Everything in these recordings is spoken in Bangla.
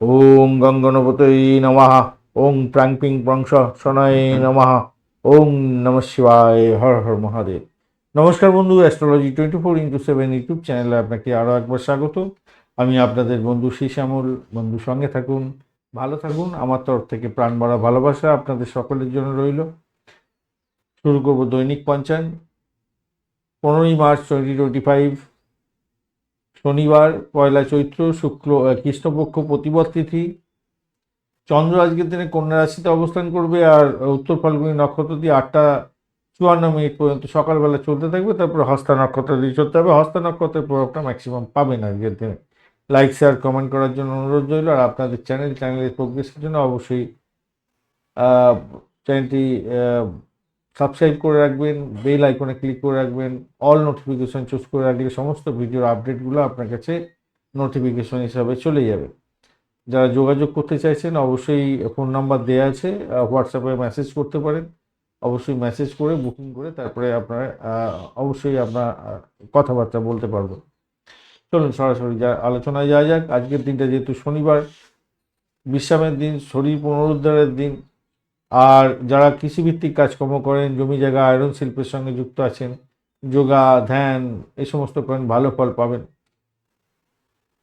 ওং গঙ্গনপতৈ নমঃ। ওং প্রাং পিং প্রংশ শনয় নমঃ। ওং নম শিবায়। হর হর মহাদেব। নমস্কার বন্ধু astrology twenty four into seven YouTube চ্যানেলে আপনাকে আরও একবার স্বাগত। আমি আপনাদের বন্ধু শ্যামল বন্ধু, সঙ্গে থাকুন, ভালো থাকুন। আমার তরফ থেকে প্রাণ ভরা ভালোবাসা আপনাদের সকলের জন্য রইল। শুরু করব দৈনিক পঞ্চায়েত পনেরোই মার্চ টোয়েন্টি টোয়েন্টি ফাইভ শনিবার, পয়লা চৈত্র, শুক্ল কৃষ্ণপক্ষ, প্রতিপদ তিথি। চন্দ্র আজকের দিনে কন্যা রাশিতে অবস্থান করবে আর উত্তর ফাল্গুনী নক্ষত্র দিয়ে আটটা চুয়ান্ন মিনিট পর্যন্ত সকালবেলা চলতে থাকবে। তারপর হস্তা নক্ষত্র দিয়ে চলতে হবে। হস্তা নক্ষত্রের প্রভাবটা ম্যাক্সিমাম পাবেন আজকের দিনে। লাইক শেয়ার কমেন্ট করার জন্য অনুরোধ রইল। আর আপনাদের চ্যানেল চ্যানেলের প্রোগ্রেসের জন্য অবশ্যই চ্যানেলটি সাবস্ক্রাইব করে রাখবেন, বেল আইকনে ক্লিক করে রাখবেন, অল নোটিফিকেশন চুজ করে রাখলে সমস্ত ভিডিওর আপডেটগুলো আপনার কাছে নোটিফিকেশন হিসাবে চলে যাবে। যারা যোগাযোগ করতে চাইছেন অবশ্যই ফোন নাম্বার দেওয়া আছে হোয়াটসঅ্যাপে মেসেজ করতে পারেন। অবশ্যই মেসেজ করে, বুকিং করে, তারপরে আপনার অবশ্যই আপনার কথাবার্তা বলতে পারব। চলুন সরাসরি যা, আলোচনায় যাওয়া যাক। আজকের দিনটা যেহেতু শনিবার, বিশ্রামের দিন, শরীর পুনরুদ্ধারের দিন আর যারা কৃষিভিত্তিক কাজকর্ম করেন, জমি জায়গা, আয়রন শিল্পের সঙ্গে যুক্ত আছেন, যোগা, ধ্যান এই সমস্ত করেন, ভালো ফল পাবেন।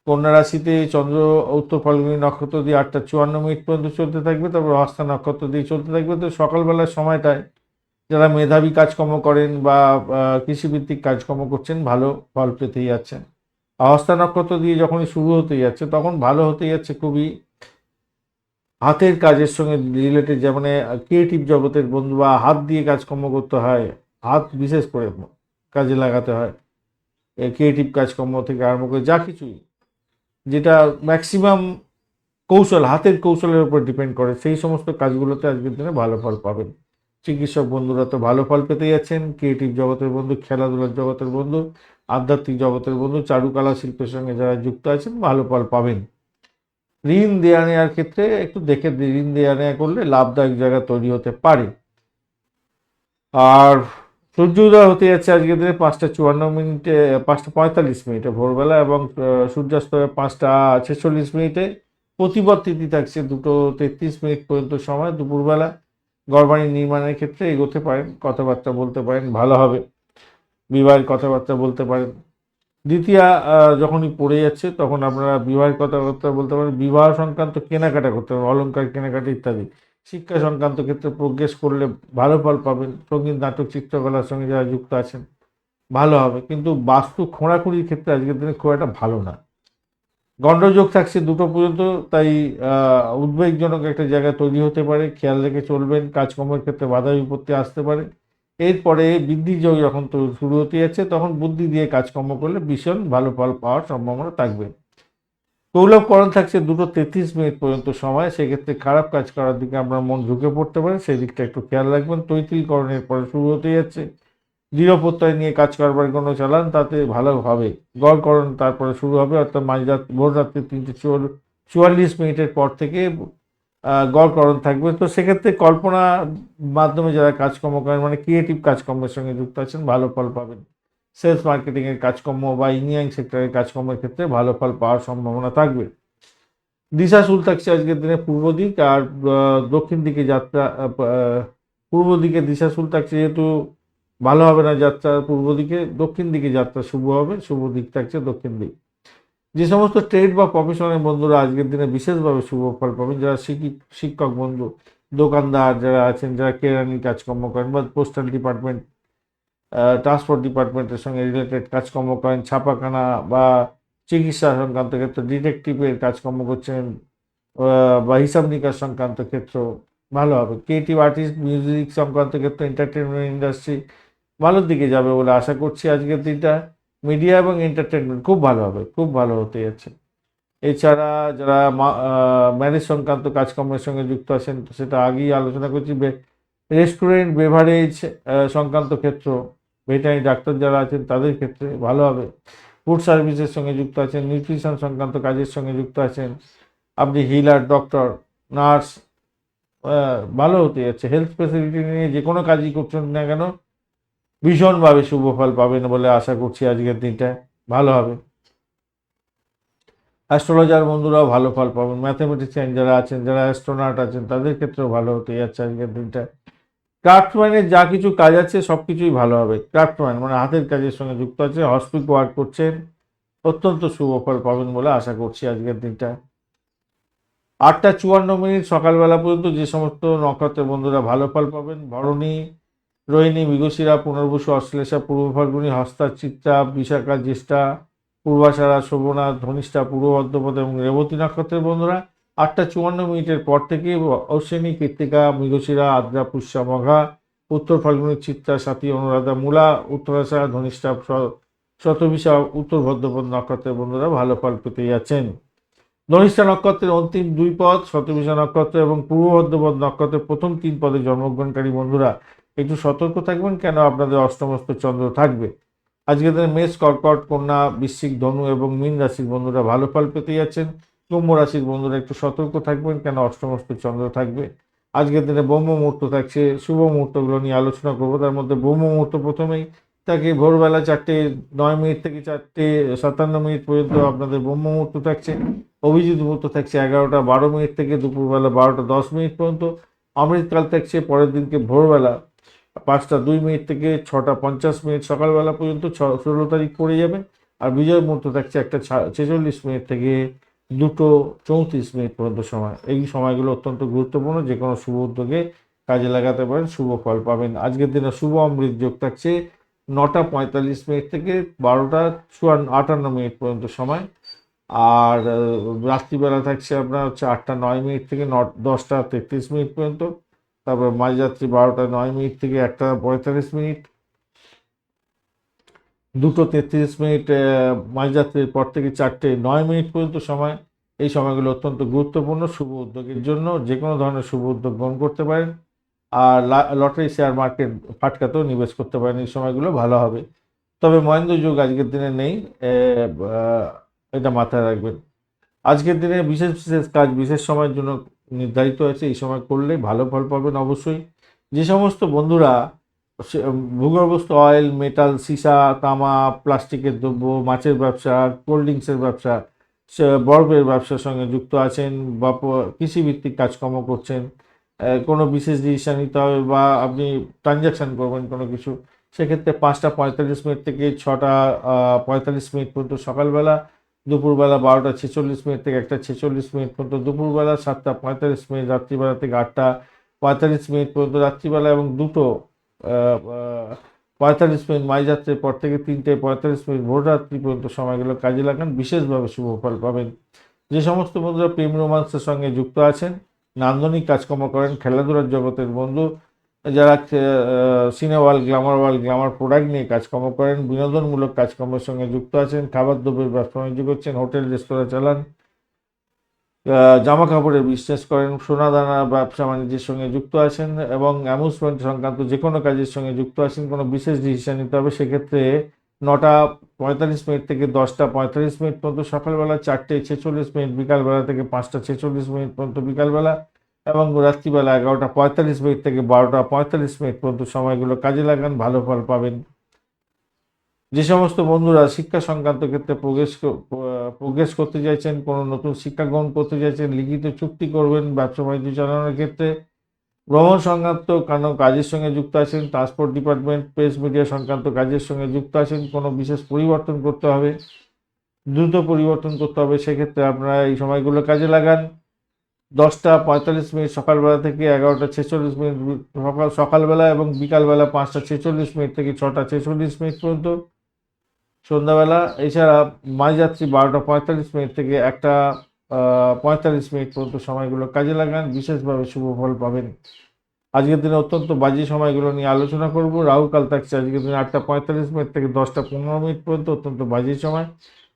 কন্যা রাশিতে চন্দ্র, উত্তর ফাল্গুনী নক্ষত্র দিয়ে আটটা চুয়ান্ন মিনিট পর্যন্ত চলতে থাকবে, তারপর হস্তা নক্ষত্র দিয়ে চলতে থাকবে। তো সকালবেলার সময়টায় যারা মেধাবী কাজকর্ম করেন বা কৃষিভিত্তিক কাজকর্ম করছেন, ভালো ফল পেতেই যাচ্ছেন। হস্তা নক্ষত্র দিয়ে যখনই শুরু হতে যাচ্ছে, তখন ভালো হতে যাচ্ছে খুবই। হাতের কাজের সঙ্গে রিলেটেড যেমন ক্রিয়েটিভ জগতের বন্ধু বা হাত দিয়ে কাজকর্ম করতে হয়, হাত বিশেষ করে কাজে লাগাতে হয় ক্রিয়েটিভ কাজকর্ম থেকে আরম্ভ করে যা কিছুই, যেটা ম্যাক্সিমাম কৌশল, হাতের কৌশলের উপর ডিপেন্ড করে, সেই সমস্ত কাজগুলোতে আজকের দিনে ভালো ফল পাবেন। চিকিৎসক বন্ধুরা তো ভালো ফল পেতে যাচ্ছেন ক্রিয়েটিভ জগতের বন্ধু, খেলাধুলার জগতের বন্ধু, আধ্যাত্মিক জগতের বন্ধু, চারুকলা শিল্পের সঙ্গে যারা যুক্ত আছেন, ভালো ফল পাবেন। ঋণ দেয়া নেওয়ার ক্ষেত্রে একটু দেখে ঋণ দেয়া নেওয়া করলে লাভদায়ক জায়গা তৈরি হতে পারে। আর সূর্য উদয় হতে যাচ্ছে আজকের দিনে পাঁচটা চুয়ান্ন মিনিটে, পাঁচটা পঁয়তাল্লিশ মিনিটে ভোরবেলা এবং সূর্যাস্ত পাঁচটা ছেচল্লিশ মিনিটে। প্রতিপদ তিথি থাকছে দুটো তেত্রিশ মিনিট পর্যন্ত সময় দুপুরবেলা। গড়বাড়ি নির্মাণের ক্ষেত্রে এগোতে পারেন, কথাবার্তা বলতে পারেন, ভালো হবে। বিবাহের কথাবার্তা বলতে পারেন। দ্বিতীয়া যখনই পড়ে যাচ্ছে, তখন আপনারা বিবাহের কথাবার্তা বলতে পারেন, বিবাহ সংক্রান্ত কেনাকাটা করতে পারেন, অলংকার, কেনাকাটা ইত্যাদি। শিক্ষা সংক্রান্ত ক্ষেত্রে প্রোগ্রেস করলে ভালো ফল পাবেন। সংগীত, নাটক, চিত্রকলার সঙ্গে যারা যুক্ত আছেন, ভালো হবে। কিন্তু বাস্তু খোঁড়াখুঁড়ির ক্ষেত্রে আজকের দিনে খুব একটা ভালো না। গণ্ডযোগ থাকছে দুটো পর্যন্ত, তাই উদ্বেগজনক একটা জায়গা তৈরি হতে পারে। খেয়াল রেখে চলবেন, কাজকর্মের ক্ষেত্রে বাধা বিপত্তি আসতে পারে। এরপরে বৃদ্ধি যোগ যখন শুরু হতে যাচ্ছে, তখন বুদ্ধি দিয়ে কাজকর্ম করলে ভীষণ ভালো ফল পাওয়ার সম্ভাবনা থাকবে। কৌলভকরণ থাকছে দুটো তেত্রিশ মিনিট পর্যন্ত সময়, সেক্ষেত্রে খারাপ কাজ করার দিকে আপনার মন ঝুঁকে পড়তে পারে, সেই দিকটা একটু খেয়াল রাখবেন। তৈত্রীকরণের পরে শুরু হতে যাচ্ছে। দৃঢ় প্রত্যয় নিয়ে কাজ করবার কোনো চালান তাতে ভালো হবে। গড়করণ তারপরে শুরু হবে, অর্থাৎ মাঝরাত ভোর রাত্রে তিনটে চুয়াল্লিশ মিনিটের পর থেকে গড়করণ থাকবে। তো সেক্ষেত্রে কল্পনা মাধ্যমে যারা কাজকর্ম করেন মানে ক্রিয়েটিভ কাজকর্মের সঙ্গে যুক্ত আছেন, ভালো ফল পাবেন। সেলস মার্কেটিংয়ের কাজকর্ম বা ইঞ্জিনিয়ারিং সেক্টরের কাজকর্মের ক্ষেত্রে ভালো ফল পাওয়ার সম্ভাবনা থাকবে। দিশাশুল থাকছে আজকের দিনে পূর্ব দিক আর দক্ষিণ দিকে যাত্রা পূর্ব দিকে দিশাশুল থাকছে যেহেতু ভালো হবে না যাত্রা পূর্ব দিকে, দক্ষিণ দিকে যাত্রা শুভ হবে, শুভ দিক থাকছে দক্ষিণ দিক। যে সমস্ত ট্রেড বা প্রফেশনের বন্ধুরা আজকের দিনে বিশেষভাবে শুভ ফল পাবেন, যারা শিক্ষিক বন্ধু, দোকানদার যারা আছেন, যারা কেরানির কাজকর্ম করেন বা পোস্টাল ডিপার্টমেন্ট ট্রান্সপোর্ট ডিপার্টমেন্টের সঙ্গে রিলেটেড কাজকর্ম করেন, ছাপাখানা বা চিকিৎসা সংক্রান্ত ক্ষেত্রে ডিটেকটিভের কাজকর্ম করছেন বা হিসাব নিকাশ সংক্রান্ত ক্ষেত্র, ভালো হবে। ক্রিয়েটিভ আর্টিস্ট মিউজিক সংক্রান্ত ক্ষেত্রে এন্টারটেনমেন্ট ইন্ডাস্ট্রি ভালোর দিকে যাবে বলে আশা করছি আজকের দিনটা। মিডিয়া এবং এন্টারটেনমেন্ট খুব ভালো হবে, খুব ভালো হতে যাচ্ছে। এছাড়া যারা ম্যারেজ সংক্রান্ত কাজকর্মের সঙ্গে যুক্ত আছেন, সেটা আগেই আলোচনা করছি রেস্টুরেন্ট বেভারেজ সংক্রান্ত ক্ষেত্র ভেটারি ডাক্তার যারা আছেন, তাদের ক্ষেত্রে ভালো হবে। ফুড সার্ভিসের সঙ্গে যুক্ত আছেন নিউট্রিশন সংক্রান্ত কাজের সঙ্গে যুক্ত আছেন, আপনি হিলার ডক্টর নার্স ভালো হতে যাচ্ছে। হেলথ ফেসিলিটি নিয়ে যে কোনো কাজই করছেন না কেন ভীষণভাবে শুভ ফল পাবেন বলে আশা করছি আজকের দিনটা ভালো হবে। অ্যাস্ট্রোলজার বন্ধুরাও ভালো ফল পাবেন। ম্যাথামেটিক্যান যারা আছেন, যারা অ্যাস্ট্রোনাট আছেন, তাদের ক্ষেত্রেও ভালো হতে যাচ্ছে আজকের দিনটা। ক্রাফটম্যানের যা কিছু কাজ আছে, সব কিছুই ভালো হবে। ক্রাফটম্যান মানে হাতের কাজের সঙ্গে যুক্ত আছে হসপিক ওয়ার্ক করছেন, অত্যন্ত শুভ ফল পাবেন বলে আশা করছি আজকের দিনটা। আটটা চুয়ান্ন মিনিট সকালবেলা পর্যন্ত যে সমস্ত নক্ষত্রের বন্ধুরা ভালো ফল পাবেন, ভরণী রোহিণী, মৃগশিরা, পুনর্বসু, অশ্লেষা, পূর্ব ফাল্গুনী, হস্তা, চিত্রা, বিশাখা, জ্যেষ্ঠা, পূর্বাশারা, শোভনা, ধনিষ্ঠা, পূর্ব বর্ধমান এবং রেবতী নক্ষত্রের বন্ধুরা, আটটা চুয়ান্ন মিনিটের পর থেকে অশ্বিনী, কৃত্তিকা, মৃগশিরা, আদ্রা, পুষ্যা, মঘা, উত্তর ফাল্গুনী, চিত্রা, সাথী, অনুরাধা, মূলা, উত্তরাশা, ধনিষ্ঠা শতবিশা, উত্তর ভদ্রপদ নক্ষত্রের বন্ধুরা ভালো ফল পেতে যাচ্ছেন। ধনিষ্ঠা নক্ষত্রের অন্তিম দুই পদ, শতবিশা নক্ষত্র এবং পূর্ব ভদ্রপদ নক্ষত্রের প্রথম তিন পদে জন্মগ্রহণকারী বন্ধুরা একটু সতর্ক থাকবেন কেন আপনাদের অষ্টমস্ত চন্দ্র থাকবে? আজকের দিনে মেষ, কর্কট, কন্যা, বৃশ্চিক, ধনু এবং মীন রাশির বন্ধুরা ভালো ফল পেতে যাচ্ছেন। কুম্ভ রাশির বন্ধুরা একটু সতর্ক থাকবেন কেন অষ্টমস্ত চন্দ্র থাকবে? আজকের দিনে ব্রহ্ম মুহূর্ত থাকছে, শুভ মুহূর্তগুলো নিয়ে আলোচনা করব। তার মধ্যে ব্রহ্ম মুহূর্ত প্রথমেই তাকে ভোরবেলা চারটে, নয় মিনিট থেকে চারটে, সাতান্ন মিনিট পর্যন্ত আপনাদের ব্রহ্ম মুহূর্ত থাকছে। অভিজিৎ মুহূর্ত থাকছে এগারোটা, বারো মিনিট থেকে দুপুরবেলা বারোটা, দশ মিনিট পর্যন্ত। অমৃতকাল থাকছে পরের দিনকে ভোরবেলা পাঁচটা দুই মিনিট থেকে ছটা পঞ্চাশ মিনিট সকালবেলা পর্যন্ত ছ ষোলো তারিখ পড়ে যাবে। আর বিজয় মুহূর্ত থাকছে একটা ছেচল্লিশ মিনিট থেকে দুটো চৌত্রিশ মিনিট পর্যন্ত সময়। এই সময়গুলো অত্যন্ত গুরুত্বপূর্ণ, যে কোনো শুভ উদ্যোগে কাজে লাগাতে পারেন, শুভ ফল পাবেন। আজকের দিনে শুভ অমৃত যোগ থাকছে নটা পঁয়তাল্লিশ মিনিট থেকে বারোটা চুয়ান্ন আটান্ন মিনিট পর্যন্ত সময়। আর রাত্রিবেলা থাকছে আপনার হচ্ছে আটটা নয় মিনিট থেকে ন দশটা তেত্রিশ মিনিট পর্যন্ত। তারপর মাঝরাত্রি বারোটা নয় মিনিট থেকে একটা পঁয়তাল্লিশ মিনিট। দুটো তেত্রিশ মিনিট মাঝরাত্রির পর থেকে চারটে নয় মিনিট পর্যন্ত সময়। এই সময়গুলো অত্যন্ত গুরুত্বপূর্ণ, শুভ উদ্যোগের জন্য যে কোনো ধরনের শুভ উদ্যোগ গ্রহণ করতে পারেন। আর লটারি শেয়ার মার্কেট ফাটকাতেও নিবেশ করতে পারেন, এই সময়গুলো ভালো হবে। তবে মহেন্দ্র যুগ আজকের দিনে নেই এটা মাথায় রাখবেন। আজকের দিনে বিশেষ বিশেষ কাজ, বিশেষ সময়ের জন্য নির্ধারিত আছে এই সময় করলে ভালো ফল পাবেন অবশ্যই। যে সমস্ত বন্ধুরা ভূগর্ভস্থ অয়েল মেটাল সীসা, তামা, প্লাস্টিকের দ্রব্য, মাছের ব্যবসা কোল্ড ড্রিঙ্কসের ব্যবসা বরফের ব্যবসার সঙ্গে যুক্ত আছেন বা কৃষিভিত্তিক কাজকর্ম করছেন কোনো বিশেষ ডিসিশন নিতে হবে বা আপনি ট্রানজ্যাকশন করবেন কোনো কিছু, সেক্ষেত্রে পাঁচটা পঁয়তাল্লিশ মিনিট থেকে ছটা পঁয়তাল্লিশ মিনিট পর্যন্ত সকালবেলা দুপুরবেলা বারোটা ছেচল্লিশ মিনিট থেকে একটা ছেচল্লিশ মিনিট পর্যন্ত দুপুরবেলা সাতটা পঁয়তাল্লিশ মিনিট, রাত্রিবেলা থেকে আটটা পঁয়তাল্লিশ মিনিট পর্যন্ত রাত্রিবেলা এবং দুটো পঁয়তাল্লিশ মিনিট মাঝরাত্রির পর থেকে তিনটে পঁয়তাল্লিশ মিনিট ভোররাত্রি পর্যন্ত সময়গুলো কাজে লাগান। বিশেষভাবে শুভ ফল পাবেন। যে সমস্ত বন্ধুরা প্রেম রোমান্সের সঙ্গে যুক্ত আছেন, নান্দনিক কাজকর্ম করেন, খেলাধুলার জগতের বন্ধু যারা cine world glamour world glamour product নিয়ে কাজকর্ম করেন, বিনোদনমূলক কাজকর্মের সঙ্গে যুক্ত আছেন, খাবার দ্রব্যের ব্যবসা বাণিজ্য করছেন, হোটেল, রেস্তোরাঁ চালান জামা কাপড়ের বিজনেস করেন সোনা দানা ব্যবসা বাণিজ্যের সঙ্গে যুক্ত আছেন এবং অ্যামুজমেন্ট সংক্রান্ত যে কোনো কাজের সঙ্গে যুক্ত আছেন, কোনো বিশেষ ডিসিশন নিতে হবে। সেক্ষেত্রে নটা পঁয়তাল্লিশ মিনিট থেকে দশটা পঁয়তাল্লিশ মিনিট পর্যন্ত, সকালবেলা চারটে ছেচল্লিশ মিনিট, বিকালবেলা থেকে পাঁচটা ছেচল্লিশ মিনিট পর্যন্ত, বিকালবেলা এবং রাত্রিবেলা এগারোটা পঁয়তাল্লিশ মিনিট থেকে বারোটা পঁয়তাল্লিশ মিনিট পর্যন্ত সময়গুলো কাজে লাগান, ভালো ফল পাবেন। যে সমস্ত বন্ধুরা শিক্ষা সংক্রান্ত ক্ষেত্রে প্রোগ্রেস প্রোগ্রেস করতে চাইছেন, কোনো নতুন শিক্ষা গ্রহণ করতে চাইছেন, লিখিত চুক্তি করবেন ব্যবসা বাণিজ্য চালানোর ক্ষেত্রে, ভ্রমণ সংক্রান্ত কোনো কাজের সঙ্গে যুক্ত আছেন ট্রান্সপোর্ট ডিপার্টমেন্ট প্রেস মিডিয়া সংক্রান্ত কাজের সঙ্গে যুক্ত আছেন, কোনো বিশেষ পরিবর্তন করতে হবে, দ্রুত পরিবর্তন করতে হবে, সেক্ষেত্রে আপনারা এই সময়গুলো কাজে লাগান। দশটা পঁয়তাল্লিশ মিনিট সকালবেলা থেকে এগারোটা ছেচল্লিশ মিনিট সকাল সকালবেলা এবং বিকালবেলা পাঁচটা ছেচল্লিশ মিনিট থেকে ছটা ছেচল্লিশ মিনিট পর্যন্ত। সন্ধ্যাবেলা, এছাড়া মাঝরাত্রি বারোটা পঁয়তাল্লিশ মিনিট থেকে একটা পঁয়তাল্লিশ মিনিট পর্যন্ত সময়গুলো কাজে লাগান। বিশেষভাবে শুভ ফল পাবেন। আজকের দিনে অত্যন্ত বাজে সময়গুলো নিয়ে আলোচনা করব। রাহুকাল থাকছে আজকের দিনে আটটা পঁয়তাল্লিশ মিনিট থেকে দশটা পনেরো মিনিট পর্যন্ত। অত্যন্ত বাজে সময়।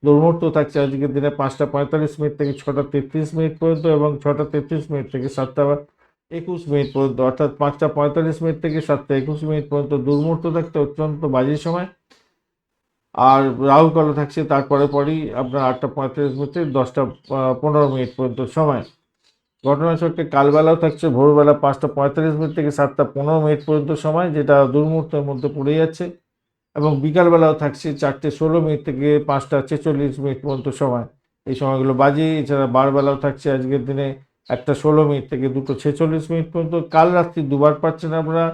দুর্মুহূর্ত থাকছে আজকের দিনে পাঁচটা পঁয়তাল্লিশ মিনিট থেকে ছটা তেত্রিশ মিনিট পর্যন্ত এবং ছটা তেত্রিশ মিনিট থেকে সাতটা একুশ মিনিট পর্যন্ত। অর্থাৎ পাঁচটা পঁয়তাল্লিশ মিনিট থেকে সাতটা একুশ মিনিট পর্যন্ত দুর্মুহূর্ত থাকতে অত্যন্ত বাজে সময়। আর রাহু কালো থাকছে তারপরে পরেই আপনার আটটা পঁয়তাল্লিশ মিনিট থেকে দশটা পনেরো মিনিট পর্যন্ত সময়। ঘটনাচক্রে কালবেলাও থাকছে, ভোরবেলা পাঁচটা পঁয়তাল্লিশ মিনিট থেকে সাতটা পনেরো মিনিট পর্যন্ত সময়, যেটা দুর্মুহূর্তের মধ্যে পড়ে যাচ্ছে। এবং বিকালবেলাও থাকছে চারটে ষোলো মিনিট থেকে পাঁচটা ছেচল্লিশ মিনিট পর্যন্ত সময়। এই সময়গুলো বাজে এছাড়া বারবেলাও থাকছে আজকের দিনে একটা ষোলো মিনিট থেকে দুটো ছেচল্লিশ মিনিট পর্যন্ত। কাল রাত্রি দুবার পাচ্ছেন আপনারা।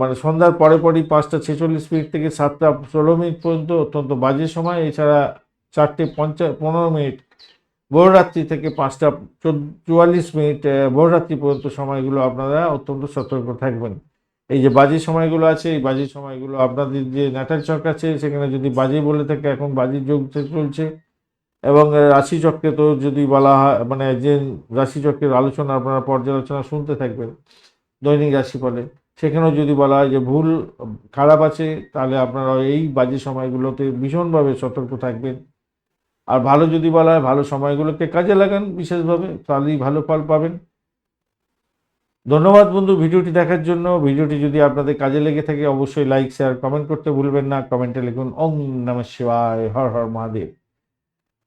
মানে সন্ধ্যার পরে পরই পাঁচটা ছেচল্লিশ মিনিট থেকে সাতটা ষোলো মিনিট পর্যন্ত অত্যন্ত বাজে সময়। এছাড়া চারটে পঞ্চা, পনেরো মিনিট ভোররাত্রি থেকে পাঁচটা চুয়াল্লিশ মিনিট ভোররাত্রি পর্যন্ত সময়গুলো আপনারা অত্যন্ত সতর্ক থাকবেন। এই যে বাজে সময়গুলো আছে এই বাজে সময়গুলো আপনাদের যে নাটার চক আছে সেখানে যদি বাজে বলে থাকে এখন বাজে যোগ চলছে। এবং আহ, রাশিচক্রে তো যদি বলা হয় মানে যে রাশিচক্রের আলোচনা আপনারা পর্যালোচনা শুনতে থাকবেন দৈনিক রাশিফলে সেখানেও যদি বলা হয় যে ভুল খারাপ আছে তাহলে আপনারা এই বাজে সময়গুলোতে ভীষণভাবে সতর্ক থাকবেন। আর ভালো যদি বলা হয় ভালো সময়গুলোকে কাজে লাগান বিশেষভাবে তাহলেই ভালো ফল পাবেন। ধন্যবাদ বন্ধু ভিডিওটি দেখার জন্য। ভিডিওটি যদি আপনাদের কাজে লেগে থাকে, অবশ্যই লাইক শেয়ার কমেন্ট করতে ভুলবেন না। কমেন্টে লিখুন ওং নম শিবায়, হর হর মহাদেব।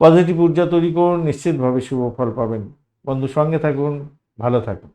পজিটিভ ঊর্জা তৈরি করুন, নিশ্চিতভাবে শুভ ফল পাবেন। বন্ধু সঙ্গে থাকুন, ভালো থাকুন।